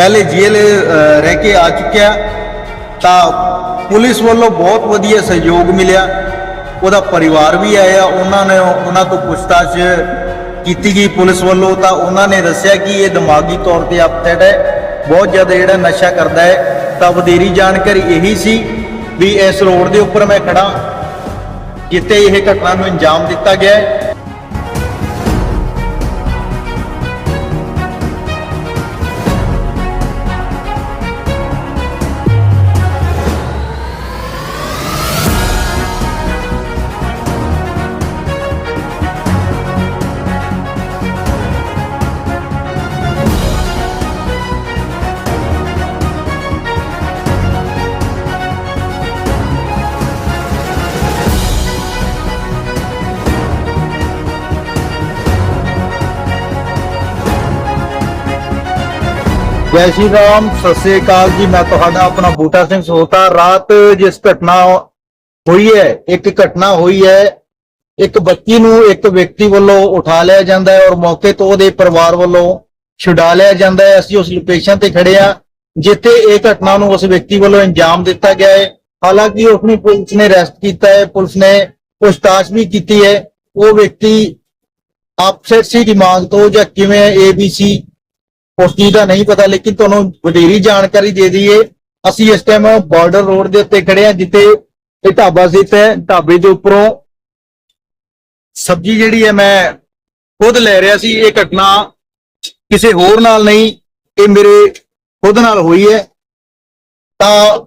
ਪਹਿਲੇ ਜੇਲ੍ਹ ਰਹਿ ਕੇ ਆ ਚੁੱਕਿਆ। ਤਾਂ ਪੁਲਿਸ ਵੱਲੋਂ ਬਹੁਤ ਵਧੀਆ ਸਹਿਯੋਗ ਮਿਲਿਆ। ਉਹਦਾ ਪਰਿਵਾਰ ਵੀ ਆਇਆ। ਉਹਨਾਂ ਨੇ ਉਹਨਾਂ ਤੋਂ ਪੁੱਛਤਾਛ ਕੀਤੀ ਗਈ ਪੁਲਿਸ ਵੱਲੋਂ। ਤਾਂ ਉਹਨਾਂ ਨੇ ਦੱਸਿਆ ਕਿ ਇਹ ਦਿਮਾਗੀ ਤੌਰ ਤੇ ਅਪਸੈਟ ਹੈ। ਬਹੁਤ ਜ਼ਿਆਦਾ ਜਿਹੜਾ ਨਸ਼ਾ ਕਰਦਾ ਹੈ। ਤਾਂ ਵਧੇਰੀ ਜਾਣਕਾਰੀ ਇਹੀ ਸੀ ਵੀ ਇਸ ਰੋਡ ਦੇ ਉੱਪਰ ਮੈਂ ਖੜਾ ਜਿੱਥੇ ਇਹ ਘਟਨਾ ਨੂੰ ਅੰਜਾਮ ਦਿੱਤਾ ਗਿਆ ਹੈ। ਜੈ ਸ਼੍ਰੀ ਰਾਮ, ਸਤਿ ਸ੍ਰੀ ਅਕਾਲ ਜੀ। ਮੈਂ ਤੁਹਾਡਾ ਆਪਣਾ ਬੂਟਾ ਸਿੰਘ ਸੋਤਾ ਰਾਤ ਜਿਸ ਘਟਨਾ ਹੋਈ ਹੈ, ਇੱਕ ਘਟਨਾ ਹੋਈ ਹੈ, ਇੱਕ ਬੱਚੀ ਨੂੰ ਇੱਕ ਵਿਅਕਤੀ ਵੱਲੋਂ ਉਠਾ ਲਿਆ ਜਾਂਦਾ ਹੈ ਔਰ ਮੌਕੇ ਤੋਂ ਉਹਦੇ ਪਰਿਵਾਰ ਵੱਲੋਂ ਛੁਡਾ ਲਿਆ ਜਾਂਦਾ ਹੈ। ਅਸੀਂ ਉਸ ਲੋਕੇਸ਼ਨ ਤੇ ਖੜੇ ਆ ਜਿੱਥੇ ਇਹ ਘਟਨਾ ਨੂੰ ਉਸ ਵਿਅਕਤੀ ਵੱਲੋਂ ਅੰਜਾਮ ਦਿੱਤਾ ਗਿਆ ਹੈ। ਹਾਲਾਂਕਿ ਉਸ ਨੂੰ ਪੁਲਿਸ ਨੇ ਅਰੈਸਟ ਕੀਤਾ ਹੈ। ਪੁਲਿਸ ਨੇ ਪੁੱਛਤਾਛ ਵੀ ਕੀਤੀ ਹੈ। ਉਹ ਵਿਅਕਤੀ ਆਪਸੈਟ ਸੀ ਦਿਮਾਗ ਤੋਂ ਜਾਂ ਕਿਵੇਂ ਏਬੀਸੀ ਉਸ ਚੀਜ਼ ਦਾ ਨਹੀਂ ਪਤਾ, ਲੇਕਿਨ ਤੁਹਾਨੂੰ ਵਧੇਰੀ ਜਾਣਕਾਰੀ ਦੇ ਦਈਏ। ਅਸੀਂ ਇਸ ਟਾਈਮ ਬਾਰਡਰ ਰੋਡ ਦੇ ਉੱਤੇ ਖੜੇ ਹਾਂ, ਜਿੱਥੇ ਇਹ ਢਾਬਾ ਸਥਿਤ ਹੈ। ਢਾਬੇ ਦੇ ਉੱਪਰੋਂ ਸਬਜ਼ੀ ਜਿਹੜੀ ਹੈ ਮੈਂ ਖੁਦ ਲੈ ਰਿਹਾ ਸੀ। ਇਹ ਘਟਨਾ ਕਿਸੇ ਹੋਰ ਨਾਲ ਨਹੀਂ, ਇਹ ਮੇਰੇ ਖੁਦ ਨਾਲ ਹੋਈ ਹੈ। ਤਾਂ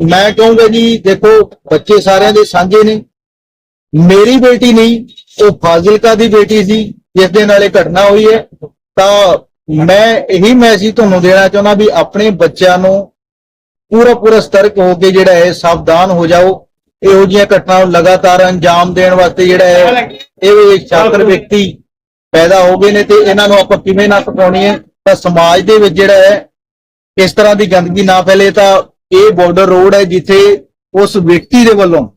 ਮੈਂ ਕਹੂੰਗਾ ਜੀ, ਦੇਖੋ, ਬੱਚੇ ਸਾਰਿਆਂ ਦੇ ਸਾਂਝੇ ਨੇ। ਮੇਰੀ ਬੇਟੀ ਨਹੀਂ, ਉਹ ਫਾਜ਼ਿਲਕਾ ਦੀ ਬੇਟੀ ਸੀ, ਜਿਸ ਦੇ ਨਾਲ ਇਹ ਘਟਨਾ ਹੋਈ ਹੈ। ਤਾਂ ਮੈਂ ਇਹੀ ਮੈਸੇਜ ਤੁਹਾਨੂੰ ਦੇਣਾ ਚਾਹੁੰਦਾ ਵੀ ਆਪਣੇ ਬੱਚਿਆਂ ਨੂੰ ਪੂਰਾ ਪੂਰਾ ਸਤਰਕ ਹੋ ਕੇ ਜਿਹੜਾ ਹੈ ਸਾਵਧਾਨ ਹੋ ਜਾਓ। ਇਹੋ ਜਿਹੀਆਂ ਘਟਨਾਵਾਂ ਨੂੰ ਲਗਾਤਾਰ ਅੰਜਾਮ ਦੇਣ ਵਾਸਤੇ ਜਿਹੜਾ ਹੈ ਇਹ ਛਾਤਰ ਵਿਅਕਤੀ ਪੈਦਾ ਹੋ ਗਏ ਨੇ ਤੇ ਇਹਨਾਂ ਨੂੰ ਆਪਾਂ ਕਿਵੇਂ ਨਾ ਟਪਾਉਣੀ ਹੈ? ਤਾਂ ਸਮਾਜ ਦੇ ਵਿੱਚ ਜਿਹੜਾ ਹੈ, ਇਸ ਤਰ੍ਹਾਂ ਦੀ ਗੰਦਗੀ ਨਾ ਫੈਲੇ ਤਾਂ ਇਹ ਬਾਰਡਰ ਰੋਡ ਹੈ ਜਿੱਥੇ ਉਸ ਵਿਅਕਤੀ ਦੇ ਵੱਲੋਂ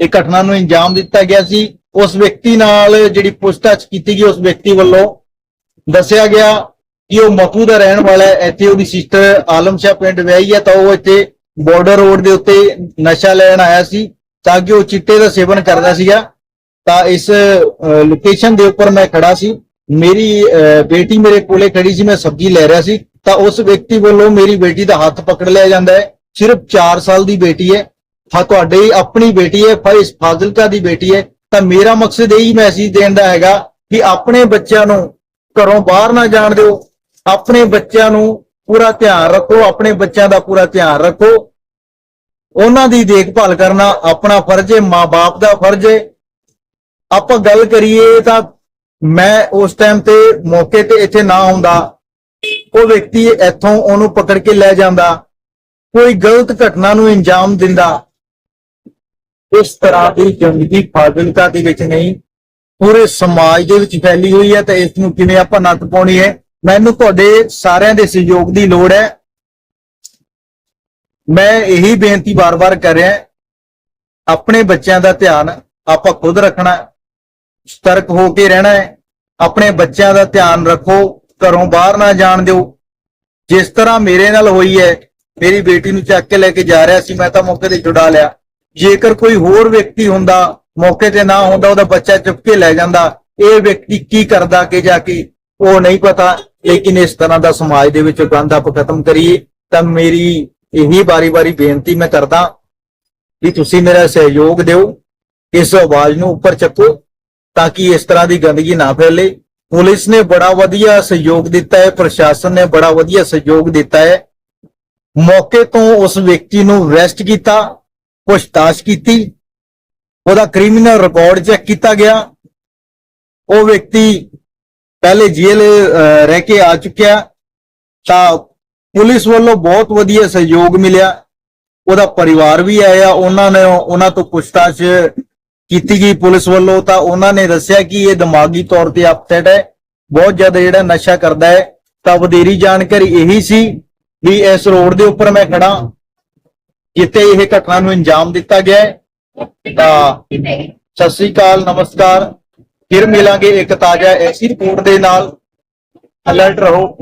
ਇਹ ਘਟਨਾ ਨੂੰ ਅੰਜਾਮ ਦਿੱਤਾ ਗਿਆ ਸੀ। ਉਸ ਵਿਅਕਤੀ ਨਾਲ ਜਿਹੜੀ ਪੁੱਛਤਾਛ ਕੀਤੀ ਗਈ, ਉਸ ਵਿਅਕਤੀ ਵੱਲੋਂ ਦੱਸਿਆ ਗਿਆ ਕਿ ਉਹ ਮਪੂ ਦਾ ਰਹਿਣ ਵਾਲਾ ਹੈ, ਇੱਥੇ ਉਹਦੀ ਸਿਸਟਰ ਆਲਮ ਸ਼ਾਹ ਪਿੰਡ ਵਿਆਹੀ ਹੈ, ਤਾਂ ਉਹ ਇੱਥੇ ਬਾਰਡਰ ਰੋਡ ਦੇ ਉੱਤੇ ਨਸ਼ਾ ਲੈਣ ਆਇਆ ਸੀ, ਤਾਂ ਕਿ ਉਹ ਚਿੱਟੇ ਦਾ ਸੇਵਨ ਕਰਦਾ ਸੀਗਾ। ਤਾਂ ਇਸ ਲੋਕੇਸ਼ਨ ਦੇ ਉੱਪਰ ਮੈਂ ਖੜਾ ਸੀ। ਮੇਰੀ ਬੇਟੀ ਮੇਰੇ ਕੋਲੇ ਖੜੀ ਸੀ, ਮੈਂ ਸਬਜ਼ੀ ਲੈ ਰਿਹਾ ਸੀ। ਤਾਂ ਉਸ ਵਿਅਕਤੀ ਵੱਲੋਂ ਮੇਰੀ ਬੇਟੀ ਦਾ ਹੱਥ ਪਕੜ ਲਿਆ ਜਾਂਦਾ ਹੈ। ਸਿਰਫ 4 ਸਾਲ ਦੀ ਬੇਟੀ ਹੈ। ਹਾਂ, ਤੁਹਾਡੀ ਆਪਣੀ ਬੇਟੀ ਹੈ, ਫਾਇਜ਼ ਫਾਜ਼ਿਲਕਾ ਦੀ ਬੇਟੀ ਹੈ। ਤਾਂ ਮੇਰਾ ਮਕਸਦ ਇਹੀ ਮੈਸੇਜ ਦੇਣ ਦਾ ਹੈਗਾ ਕਿ ਆਪਣੇ ਬੱਚਿਆਂ ਨੂੰ ਘਰੋਂ ਬਾਹਰ ਨਾ ਜਾਣ ਦਿਓ। ਆਪਣੇ ਬੱਚਿਆਂ ਨੂੰ ਪੂਰਾ ਧਿਆਨ ਰੱਖੋ, ਆਪਣੇ ਬੱਚਿਆਂ ਦਾ ਪੂਰਾ ਧਿਆਨ ਰੱਖੋ। ਉਹਨਾਂ ਦੀ ਦੇਖਭਾਲ ਕਰਨਾ ਆਪਣਾ ਫਰਜ਼ ਹੈ ਮਾਂ-ਬਾਪ ਦਾ ਫਰਜ਼ ਹੈ ਆਪਾਂ ਗੱਲ ਕਰੀਏ ਤਾਂ ਮੈਂ ਉਸ ਟਾਈਮ ਤੇ ਮੌਕੇ ਤੇ ਇੱਥੇ ਨਾ ਹੁੰਦਾ। ਉਹ ਵਿਅਕਤੀ ਇੱਥੋਂ ਉਹਨੂੰ ਪਕੜ ਕੇ ਲੈ ਜਾਂਦਾ। ਕੋਈ ਗਲਤ ਘਟਨਾ ਨੂੰ ਅੰਜਾਮ ਦਿੰਦਾ। ਇਸ ਤਰ੍ਹਾਂ ਦੀ ਜ਼ਿੰਦਗੀ ਫਾਜ਼ਿਲਕਾ ਦੇ ਵਿੱਚ ਨਹੀਂ, ਪੂਰੇ ਸਮਾਜ ਦੇ ਵਿੱਚ ਫੈਲੀ ਹੋਈ ਹੈ ਤਾਂ ਇਸ ਨੂੰ ਕਿਵੇਂ ਆਪਾਂ ਨੱਥ ਪਾਉਣੀ ਹੈ? ਮੈਨੂੰ ਤੁਹਾਡੇ ਸਾਰਿਆਂ ਦੇ ਸਹਿਯੋਗ ਦੀ ਲੋੜ ਹੈ। ਮੈਂ ਇਹੀ ਬੇਨਤੀ ਬਾਰ-ਬਾਰ ਕਰ ਰਿਹਾ ਆਪਣੇ ਬੱਚਿਆਂ ਦਾ ਧਿਆਨ ਆਪਾਂ ਖੁਦ ਰੱਖਣਾ ਸਤਰਕ ਹੋ ਕੇ ਰਹਿਣਾ ਹੈ। ਆਪਣੇ ਬੱਚਿਆਂ ਦਾ ਧਿਆਨ ਰੱਖੋ। ਘਰੋਂ ਬਾਹਰ ਨਾ ਜਾਣ ਦਿਓ। ਜਿਸ ਤਰ੍ਹਾਂ ਮੇਰੇ ਨਾਲ ਹੋਈ ਹੈ, ਮੇਰੀ ਬੇਟੀ ਨੂੰ ਚੱਕ ਕੇ ਲੈ ਕੇ ਜਾ ਰਿਹਾ ਸੀ, ਮੈਂ ਤਾਂ ਮੌਕੇ ਤੇ ਜੁੜਾ ਲਿਆ। ਜੇਕਰ ਕੋਈ ਹੋਰ ਵਿਅਕਤੀ ਹੁੰਦਾ, ਮੌਕੇ ਤੇ ਨਾ ਹੁੰਦਾ, ਉਹਦਾ ਬੱਚਾ ਚੁੱਕ ਕੇ ਲੈ ਜਾਂਦਾ। ਇਹ ਵਿਅਕਤੀ ਕੀ ਕਰਦਾ ਕਿ ਜਾ ਕੇ, ਉਹ ਨਹੀਂ ਪਤਾ। ਲੇਕਿਨ ਇਸ ਤਰ੍ਹਾਂ ਦਾ ਸਮਾਜ ਦੇ ਵਿੱਚ ਗੰਦ ਆਪ ਖਤਮ ਕਰੀਏ, ਤਾਂ ਮੇਰੀ ਇਹੀ ਬਾਰੀ-ਬਾਰੀ ਬੇਨਤੀ ਮੈਂ ਕਰਦਾ ਕਿ ਤੁਸੀਂ ਮੇਰਾ ਸਹਿਯੋਗ ਦਿਓ, ਇਸ ਆਵਾਜ਼ ਨੂੰ ਉੱਪਰ ਚੱਕੋ, ਤਾਂ ਕਿ ਇਸ ਤਰ੍ਹਾਂ ਦੀ ਗੰਦਗੀ ਨਾ ਫੈਲੇ। ਪੁਲਿਸ ਨੇ ਬੜਾ ਵਧੀਆ ਸਹਿਯੋਗ ਦਿੱਤਾ ਹੈ, ਪ੍ਰਸ਼ਾਸਨ ਨੇ ਬੜਾ ਵਧੀਆ ਸਹਿਯੋਗ ਦਿੱਤਾ ਹੈ। ਮੌਕੇ ਤੋਂ ਉਸ ਵਿਅਕਤੀ ਨੂੰ ਅਰੈਸਟ ਕੀਤਾ, ਪੁੱਛਤਾਛ ਕੀਤੀ, ਉਹਦਾ ਕ੍ਰਿਮੀਨਲ ਰਿਕਾਰਡ ਚੈੱਕ ਕੀਤਾ ਗਿਆ। ਉਹ ਵਿਅਕਤੀ ਪਹਿਲੇ ਜੇਲ੍ਹ ਰਹਿ ਕੇ ਆ ਚੁੱਕਿਆ। ਤਾਂ ਪੁਲਿਸ ਵੱਲੋਂ ਬਹੁਤ ਵਧੀਆ ਸਹਿਯੋਗ ਮਿਲਿਆ। ਉਹਦਾ ਪਰਿਵਾਰ ਵੀ ਆਇਆ। ਉਹਨਾਂ ਨੇ ਉਹਨਾਂ ਤੋਂ ਪੁੱਛਤਾਛ ਕੀਤੀ ਗਈ ਪੁਲਿਸ ਵੱਲੋਂ। ਤਾਂ ਉਹਨਾਂ ਨੇ ਦੱਸਿਆ ਕਿ ਇਹ ਦਿਮਾਗੀ ਤੌਰ ਤੇ ਅਪਸੈਟ ਹੈ। ਬਹੁਤ ਜ਼ਿਆਦਾ ਜਿਹੜਾ ਨਸ਼ਾ ਕਰਦਾ ਹੈ। ਤਾਂ ਵਧੇਰੀ ਜਾਣਕਾਰੀ ਇਹੀ ਸੀ ਵੀ ਇਸ ਰੋਡ ਦੇ ਉੱਪਰ ਮੈਂ ਖੜਾ ਜਿੱਥੇ ਇਹ ਘਟਨਾ ਨੂੰ ਅੰਜਾਮ ਦਿੱਤਾ ਗਿਆ ਤਾਂ ਸਤਿ ਸ੍ਰੀ ਅਕਾਲ, ਨਮਸਕਾਰ। ਫਿਰ ਮਿਲਾਂਗੇ ਇੱਕ ਤਾਜ਼ਾ ਐਸੀ ਰਿਪੋਰਟ ਦੇ ਨਾਲ। ਅਲਰਟ ਰਹੋ।